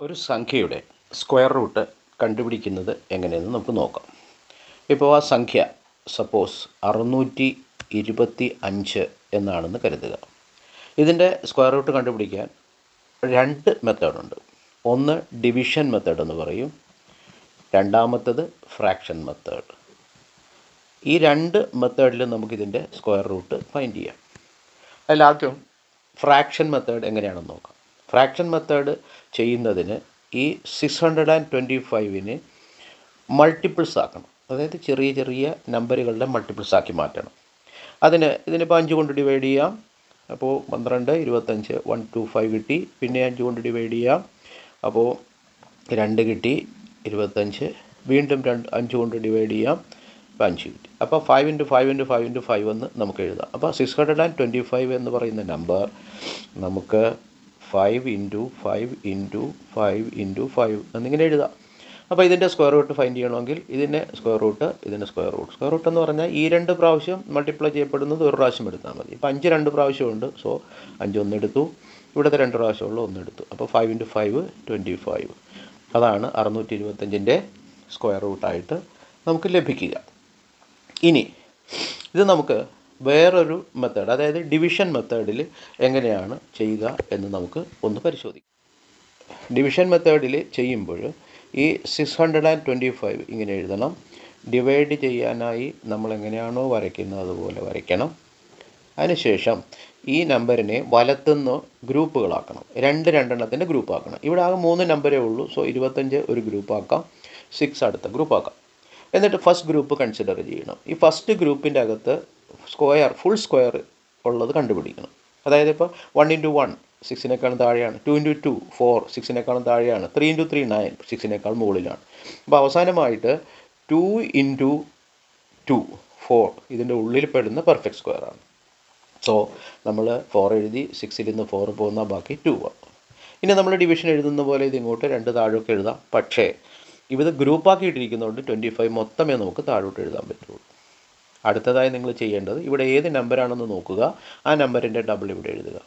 ഒരു സംഖ്യയുടെ square root കണ്ടുപിടിക്കുന്നത് എങ്ങനെയെന്ന് നമുക്ക് നോക്കാം. ഇപ്പോൾ ആ സംഖ്യ സപ്പോസ് അറുന്നൂറ്റി ഇരുപത്തി അഞ്ച് എന്നാണെന്ന് കരുതുക. ഇതിന്റെ സ്ക്വയർ റൂട്ട് കണ്ടുപിടിക്കാൻ രണ്ട് മെത്തേഡുണ്ട് ഒന്ന് ഡിവിഷൻ മെത്തേഡ് എന്ന് പറയും. രണ്ടാമത്തത് ഫ്രാക്ഷൻ മെത്തേഡ് ഈ രണ്ട് മെത്തേഡിലും നമുക്കിതിന്റെ സ്ക്വയർ റൂട്ട് ഫൈൻഡ് ചെയ്യാം. അതിലാദ്യം ഫ്രാക്ഷൻ മെത്തേഡ് എങ്ങനെയാണെന്ന് നോക്കാം. ഫ്രാക്ഷൻ മെത്തേഡ് ചെയ്യുന്നതിന് ഈ സിക്സ് ഹൺഡ്രഡ് ആൻഡ് ട്വന്റി ഫൈവിന് മൾട്ടിപ്പിൾസ് ആക്കണം. അതായത് ചെറിയ ചെറിയ നമ്പറുകളുടെ മൾട്ടിപ്പിൾസ് ആക്കി മാറ്റണം. അതിന് ഇതിനിപ്പോൾ അഞ്ച് കൊണ്ട് ഡിവൈഡ് ചെയ്യാം. അപ്പോൾ പന്ത്രണ്ട് ഇരുപത്തഞ്ച് വൺ ടു ഫൈവ് കിട്ടി. പിന്നെ അഞ്ച് കൊണ്ട് ഡിവൈഡ് ചെയ്യാം. അപ്പോൾ രണ്ട് കിട്ടി ഇരുപത്തഞ്ച്. വീണ്ടും രണ്ട് അഞ്ച് കൊണ്ട് ഡിവൈഡ് ചെയ്യാം. അപ്പോൾ അഞ്ച് കിട്ടി. അപ്പോൾ five into five into five into five എന്ന് നമുക്ക് എഴുതാം. അപ്പോൾ six hundred and twenty five എന്ന് പറയുന്ന നമ്പർ നമുക്ക് five into five into five into five എന്നിങ്ങനെ എഴുതാം അപ്പോൾ ഇതിന്റെ സ്ക്വയർ റൂട്ട് ഫൈൻഡ് ചെയ്യണമെങ്കിൽ ഇതിന്റെ സ്ക്വയർ റൂട്ട് ഇതിന്റെ സ്ക്വയർ റൂട്ട് സ്ക്വയർ റൂട്ട് എന്ന് പറഞ്ഞാൽ ഈ രണ്ട് പ്രാവശ്യം മൾട്ടിപ്ലൈ ചെയ്യപ്പെടുന്നത് ഒരു പ്രാവശ്യം എടുത്താൽ മതി. ഇപ്പോൾ അഞ്ച് രണ്ട് പ്രാവശ്യമുണ്ട് സോ അഞ്ച് ഒന്ന് എടുത്തു. ഇവിടുത്തെ രണ്ട് പ്രാവശ്യമുള്ള ഒന്നെടുത്തു അപ്പോൾ five into five twenty five അതാണ് അറുന്നൂറ്റി ഇരുപത്തഞ്ചിന്റെ സ്ക്വയർ റൂട്ടായിട്ട് നമുക്ക് ലഭിക്കുക. ഇനി ഇത് നമുക്ക് വേറൊരു മെത്തേഡ് അതായത് ഡിവിഷൻ മെത്തേഡിൽ എങ്ങനെയാണ് ചെയ്യുക എന്ന് നമുക്ക് ഒന്ന് പരിശോധിക്കാം. ഡിവിഷൻ മെത്തേഡിൽ ചെയ്യുമ്പോൾ ഈ six hundred and twenty five ഇങ്ങനെ എഴുതണം. ഡിവൈഡ് ചെയ്യാനായി നമ്മൾ എങ്ങനെയാണോ വരയ്ക്കുന്നത് അതുപോലെ വരയ്ക്കണം. അതിനുശേഷം ഈ നമ്പറിനെ വലത്തുനിന്ന് ഗ്രൂപ്പുകളാക്കണം രണ്ട് രണ്ടെണ്ണത്തിന്റെ ഗ്രൂപ്പ് ആക്കണം. ഇവിടെ ആകെ മൂന്ന് നമ്പരേ ഉള്ളൂ. സോ ഇരുപത്തഞ്ച് ഒരു ഗ്രൂപ്പ് ആക്കാം. സിക്സ് അടുത്ത ഗ്രൂപ്പ് ആക്കാം. എന്നിട്ട് ഫസ്റ്റ് ഗ്രൂപ്പ് കൺസിഡർ ചെയ്യണം. ഈ ഫസ്റ്റ് ഗ്രൂപ്പിന്റെ അകത്ത് സ്ക്വയർ ഫുൾ സ്ക്വയർ ഉള്ളത് കണ്ടുപിടിക്കണം. അതായത് ഇപ്പോൾ വൺ ഇന്റു വൺ സിക്സിനേക്കാളും താഴെയാണ്. ടു ഇന്റു ടു ഫോർ സിക്സിനേക്കാളും താഴെയാണ്. ത്രീ ഇന്റു ത്രീ നയൻ സിക്സിനേക്കാൾ മുകളിലാണ്. അപ്പോൾ അവസാനമായിട്ട് ടു ഇന്റു ടു ഫോർ ഇതിന്റെ ഉള്ളിൽ പെടുന്ന പെർഫെക്റ്റ് സ്ക്വയർ ആണ്. സോ നമ്മൾ ഫോർ എഴുതി സിക്സിൽ നിന്ന് ഫോർ പോകുന്ന ബാക്കി ടു ആണ്. ഇനി നമ്മൾ ഡിവിഷൻ എഴുതുന്ന പോലെ ഇത് ഇങ്ങോട്ട് രണ്ട് താഴോട്ട് എഴുതാം. പക്ഷേ ഇത് ഗ്രൂപ്പാക്കിയിട്ടിരിക്കുന്നതുകൊണ്ട് ട്വന്റി ഫൈവ് മൊത്തമേ നമുക്ക് താഴോട്ട് എഴുതാൻ പറ്റുള്ളൂ. അടുത്തതായി നിങ്ങൾ ചെയ്യേണ്ടത് ഇവിടെ ഏത് നമ്പറാണെന്ന് നോക്കുക. ആ നമ്പറിന്റെ ഡബിൾ ഇവിടെ എഴുതുക.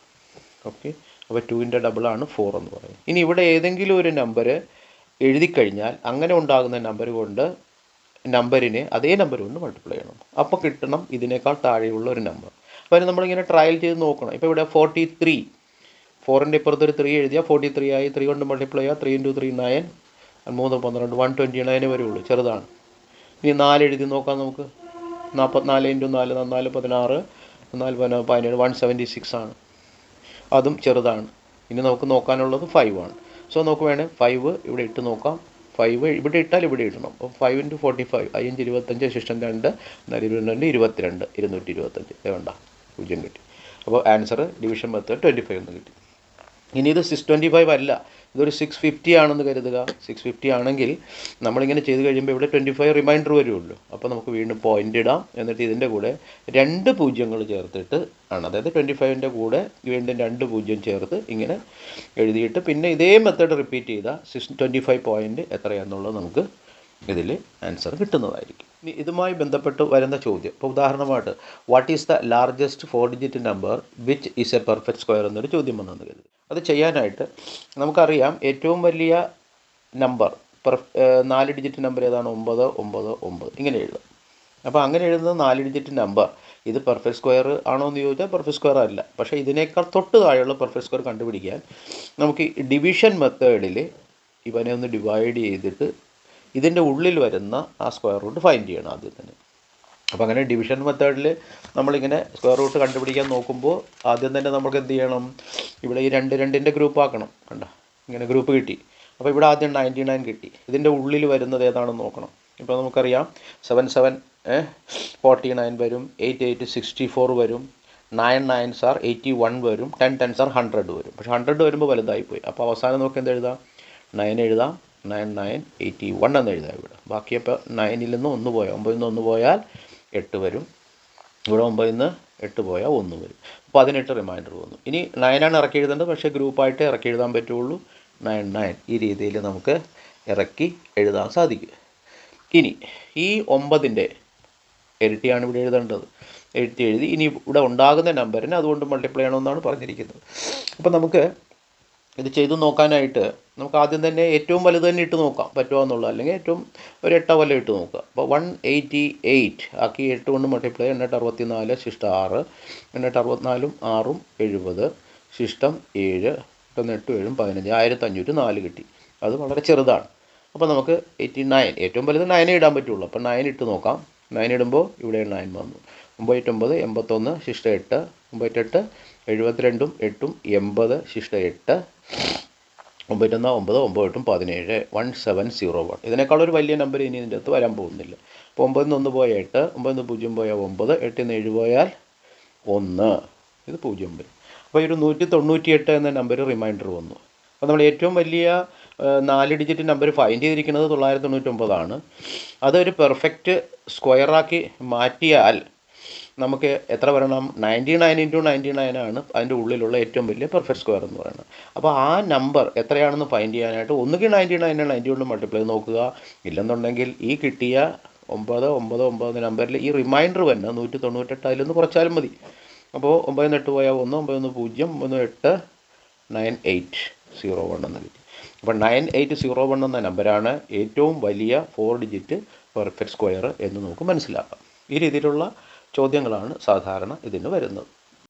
ഓക്കെ അപ്പോൾ ടുവിന്റെ ഡബിളാണ് ഫോർ എന്ന് പറയും ഇനി ഇവിടെ ഏതെങ്കിലും ഒരു നമ്പർ എഴുതി കഴിഞ്ഞാൽ അങ്ങനെ ഉണ്ടാകുന്ന നമ്പർ കൊണ്ട് നമ്പറിനെ അതേ നമ്പർ കൊണ്ട് മൾട്ടിപ്ലൈ ചെയ്യണം. അപ്പോൾ കിട്ടണം ഇതിനേക്കാൾ താഴെയുള്ള ഒരു നമ്പർ അപ്പോൾ അതിന് നമ്മളിങ്ങനെ ട്രയൽ ചെയ്ത് നോക്കണം. ഇപ്പോൾ ഇവിടെ ഫോർട്ടി ത്രീ ഫോറിന്റെ ഇപ്പുറത്തൊരു ത്രീ എഴുതിയാൽ ഫോർട്ടി ത്രീ ആയി ത്രീ കൊണ്ട് മൾട്ടിപ്ലൈ ചെയ്യുക ത്രീ ഇന്റു ത്രീ നയൻ മൂന്ന് പന്ത്രണ്ട് വൺ ട്വന്റി നയൻ വരെ ഉള്ളൂ. ചെറുതാണ്. ഇനി നാല് എഴുതി നോക്കാം നമുക്ക്. നാൽപ്പത്തിനാല് ഇന്റു നാല് നാല് പതിനാറ് നാല് പതിനാറ് പതിനേഴ് വൺ സെവന്റി സിക്സ് ആണ്. അതും ചെറുതാണ്. ഇനി നമുക്ക് നോക്കാനുള്ളത് ഫൈവ് ആണ്. സോ നമുക്ക് വേണേൽ ഫൈവ് ഇവിടെ ഇട്ട് നോക്കാം. ഫൈവ് ഇവിടെ ഇട്ടാൽ ഇവിടെ ഇടണം. അപ്പോൾ ഫൈവ് ഇന്റു ഫോർട്ടി ഫൈവ് അയ്യഞ്ച് ഇരുപത്തഞ്ച് ശിഷ്ടം രണ്ട് നാല് ഇരുപത്തിരണ്ട് ഇരുപത്തിരണ്ട് ഇരുന്നൂറ്റി ഇരുപത്തഞ്ച് വേണ്ട പൂജ്യം കിട്ടി. അപ്പോൾ answer division method twenty five എന്ന് കിട്ടി. ഇനി ഇത് സിക്സ് ട്വന്റി ഫൈവ് അല്ല. ഇതൊരു സിക്സ് ഫിഫ്റ്റി ആണെന്ന് കരുതുക. സിക്സ് ഫിഫ്റ്റി ആണെങ്കിൽ നമ്മളിങ്ങനെ ചെയ്ത് കഴിയുമ്പോൾ ഇവിടെ ട്വന്റി ഫൈവ് റിമൈൻഡർ വരുമല്ലോ അപ്പോൾ നമുക്ക് വീണ്ടും പോയിന്റ് ഇടാം. എന്നിട്ട് ഇതിന്റെ കൂടെ രണ്ട് പൂജ്യങ്ങൾ ചേർത്തിട്ട് ആണ്. അതായത് ട്വന്റി ഫൈവിന്റെ കൂടെ വീണ്ടും രണ്ട് പൂജ്യം ചേർത്ത് ഇങ്ങനെ എഴുതിയിട്ട് പിന്നെ ഇതേ മെത്തേഡ് റിപ്പീറ്റ് ചെയ്താൽ സിക്സ് ട്വന്റി ഫൈവ് പോയിന്റ് എത്രയാണെന്നുള്ളത് നമുക്ക് ഇതിൽ ആൻസർ കിട്ടുന്നതായിരിക്കും. ഇതുമായി ബന്ധപ്പെട്ട് വരുന്ന ചോദ്യം. ഇപ്പോൾ ഉദാഹരണമായിട്ട് what is the largest four digit number which is a perfect square എന്നൊരു ചോദ്യം വന്നെന്ന് കരുതി അത് ചെയ്യാനായിട്ട് നമുക്കറിയാം ഏറ്റവും വലിയ നമ്പർ നാല് ഡിജിറ്റ് നമ്പർ ഏതാണ്? ഒമ്പത് ഒമ്പത് ഒമ്പത്. ഇങ്ങനെ എഴുതാം. അപ്പോൾ അങ്ങനെ എഴുതുന്ന നാല് ഡിജിറ്റ് നമ്പർ ഇത് പെർഫെക്റ്റ് സ്ക്വയർ ആണോ എന്ന് ചോദിച്ചാൽ പെർഫെക്റ്റ് സ്ക്വയർ അല്ല. പക്ഷേ ഇതിനേക്കാൾ തൊട്ട് താഴെയുള്ള പെർഫെക്റ്റ് സ്ക്വയർ കണ്ടുപിടിക്കാൻ നമുക്ക് ഡിവിഷൻ മെത്തേഡിൽ ഇവനെ ഒന്ന് ഡിവൈഡ് ചെയ്തിട്ട് ഇതിന്റെ ഉള്ളിൽ വരുന്ന ആ സ്ക്വയർ റൂട്ട് ഫൈൻഡ് ചെയ്യണം ആദ്യം തന്നെ അപ്പോൾ അങ്ങനെ ഡിവിഷൻ മെത്തേഡിൽ നമ്മളിങ്ങനെ സ്ക്വയർ റൂട്ട് കണ്ടുപിടിക്കാൻ നോക്കുമ്പോൾ ആദ്യം തന്നെ നമുക്ക് എന്ത് ചെയ്യണം? ഇവിടെ ഈ രണ്ട് രണ്ടിന്റെ ഗ്രൂപ്പ് ആക്കണം. കണ്ട? ഇങ്ങനെ ഗ്രൂപ്പ് കിട്ടി. അപ്പോൾ ഇവിടെ ആദ്യം നയന്റി നയൻ കിട്ടി. ഇതിന്റെ ഉള്ളിൽ വരുന്നത് ഏതാണെന്ന് നോക്കണം. ഇപ്പോൾ നമുക്കറിയാം. സെവൻ സെവൻ ഫോർട്ടി നയൻ വരും. എയ്റ്റ് എയ്റ്റ് സിക്സ്റ്റി ഫോർ വരും. Nine nine sir eighty one വരും. ടെൻ ടെൻ സാർ ഹൺഡ്രഡ് വരും. പക്ഷേ ഹൺഡ്രഡ് വരുമ്പോൾ വലുതായിപ്പോയി. അപ്പോൾ അവസാനം നമുക്ക് എന്ത് എഴുതാം നയൻ എഴുതാം. നയൻ നയൻ എയ്റ്റി വൺ എന്ന് എഴുതാം ഇവിടെ. ബാക്കി അപ്പോൾ നയനിൽ നിന്ന് ഒന്ന് പോയാൽ ഒമ്പതിൽ നിന്ന് ഒന്ന് പോയാൽ എട്ട് വരും. ഇവിടെ ഒമ്പതിൽ നിന്ന് എട്ട് പോയാൽ ഒന്ന് വരും. പതിനെട്ട് റിമൈൻഡർ വന്നു. ഇനി നയനാണ് ഇറക്കി എഴുതേണ്ടത്. പക്ഷേ ഗ്രൂപ്പായിട്ട് ഇറക്കി എഴുതാൻ പറ്റുള്ളൂ. നയൻ നയൻ ഈ രീതിയിൽ നമുക്ക് ഇറക്കി എഴുതാൻ സാധിക്കും. ഇനി ഈ ഒമ്പതിന്റെ ഇരട്ടിയാണ് ഇവിടെ എഴുതേണ്ടത്. എഴുതി എഴുതി ഇനി ഇവിടെ ഉണ്ടാകുന്ന നമ്പറിന് അതുകൊണ്ട് മൾട്ടിപ്ലൈ ചെയ്യണമെന്നാണ് പറഞ്ഞിരിക്കുന്നത്. അപ്പോൾ നമുക്ക് ഇത് ചെയ്തു നോക്കാനായിട്ട് നമുക്ക് ആദ്യം തന്നെ ഏറ്റവും വലുത് തന്നെ ഇട്ട് നോക്കാം പറ്റുമോ എന്നുള്ളത്. അല്ലെങ്കിൽ ഏറ്റവും ഒരു എട്ടോ വല്ല ഇട്ട് നോക്കുക. അപ്പോൾ വൺ എയ്റ്റി എയ്റ്റ് ആക്കി എട്ട് കൊണ്ട് മൾട്ടിപ്ലൈ എണ്ണൂറ്റി അറുപത്തി നാല് ശിഷ്ടം ആറ്. എണ്ണൂറ്റി അറുപത്തിനാലും ആറും എഴുപത്. ശിഷ്ടം ഏഴ്. എട്ടൊന്ന് എട്ടും ഏഴും പതിനഞ്ച്. ആയിരത്തി അഞ്ഞൂറ്റി നാല് കിട്ടി. അത് വളരെ ചെറുതാണ്. അപ്പോൾ നമുക്ക് എയ്റ്റി നയൻ ഏറ്റവും വലുത് നയനേ ഇടാൻ പറ്റുള്ളൂ. അപ്പോൾ നയൻ ഇട്ട് നോക്കാം. നയൻ ഇടുമ്പോൾ ഇവിടെ നയൻ വന്നു. ഒമ്പത്തൊമ്പത് എൺപത്തൊന്ന് ശിഷ്ട എട്ട്. ഒമ്പത്തെട്ട് എഴുപത്തിരണ്ടും എട്ടും എൺപത് ശിഷ്ട എട്ട്. ഒമ്പത്തൊന്ന് ഒമ്പത് ഒമ്പത് എട്ടും പതിനേഴ് വൺ സെവൻ സീറോ വൺ. ഇതിനേക്കാളൊരു വലിയ നമ്പർ ഇനി ഇതിന്റെ അകത്ത് വരാൻ പോകുന്നില്ല. അപ്പോൾ ഒമ്പതിൽ നിന്ന് ഒന്ന് പോയ എട്ട് ഒമ്പതിൽ നിന്ന് പൂജ്യം പോയാൽ ഒമ്പത് എട്ടിൽ നിന്ന് ഏഴ് പോയാൽ ഒന്ന്. ഇത് പൂജ്യം വരും. അപ്പോൾ ഈ ഒരു നൂറ്റി തൊണ്ണൂറ്റി എട്ട് എന്ന നമ്പർ റിമൈൻഡർ വന്നു. അപ്പോൾ നമ്മൾ ഏറ്റവും വലിയ നാല് ഡിജിറ്റ് നമ്പർ ഫൈൻഡ് ചെയ്തിരിക്കുന്നത് തൊള്ളായിരത്തി തൊണ്ണൂറ്റൊമ്പതാണ്. അതൊരു പെർഫെക്റ്റ് സ്ക്വയറാക്കി മാറ്റിയാൽ നമുക്ക് എത്ര വരണം? Ninety nine into ninety nine ആണ് അതിന്റെ ഉള്ളിലുള്ള ഏറ്റവും വലിയ പെർഫെക്റ്റ് സ്ക്വയർ എന്ന് പറയുന്നത്. അപ്പോൾ ആ നമ്പർ എത്രയാണെന്ന് ഫൈൻഡ് ചെയ്യാനായിട്ട് ഒന്നുകിൽ നയന്റി നയൻ നയന്റി കൊണ്ട് മൾട്ടിപ്ലൈ നോക്കുക. ഇല്ലെന്നുണ്ടെങ്കിൽ ഈ കിട്ടിയ ഒമ്പത് ഒമ്പത് ഒമ്പത് നമ്പറിൽ ഈ റിമൈൻഡർ തന്നെ നൂറ്റി തൊണ്ണൂറ്റെട്ട് അതിലൊന്ന് കുറച്ചാലും മതി. അപ്പോൾ ഒമ്പതിന് എട്ട് പോയാൽ ഒന്ന് ഒമ്പതൊന്ന് പൂജ്യം ഒമ്പത് എട്ട് നയൻ എയ്റ്റ് സീറോ വൺ എന്ന് കിട്ടി അപ്പോൾ നയൻ എയ്റ്റ് സീറോ വൺ എന്ന നമ്പരാണ് ഏറ്റവും വലിയ ഫോർ ഡിജിറ്റ് പെർഫെക്റ്റ് സ്ക്വയർ എന്ന് നമുക്ക് മനസ്സിലാക്കാം. ഈ രീതിയിലുള്ള ചോദ്യങ്ങളാണ് സാധാരണ ഇതിന് വരുന്നത്.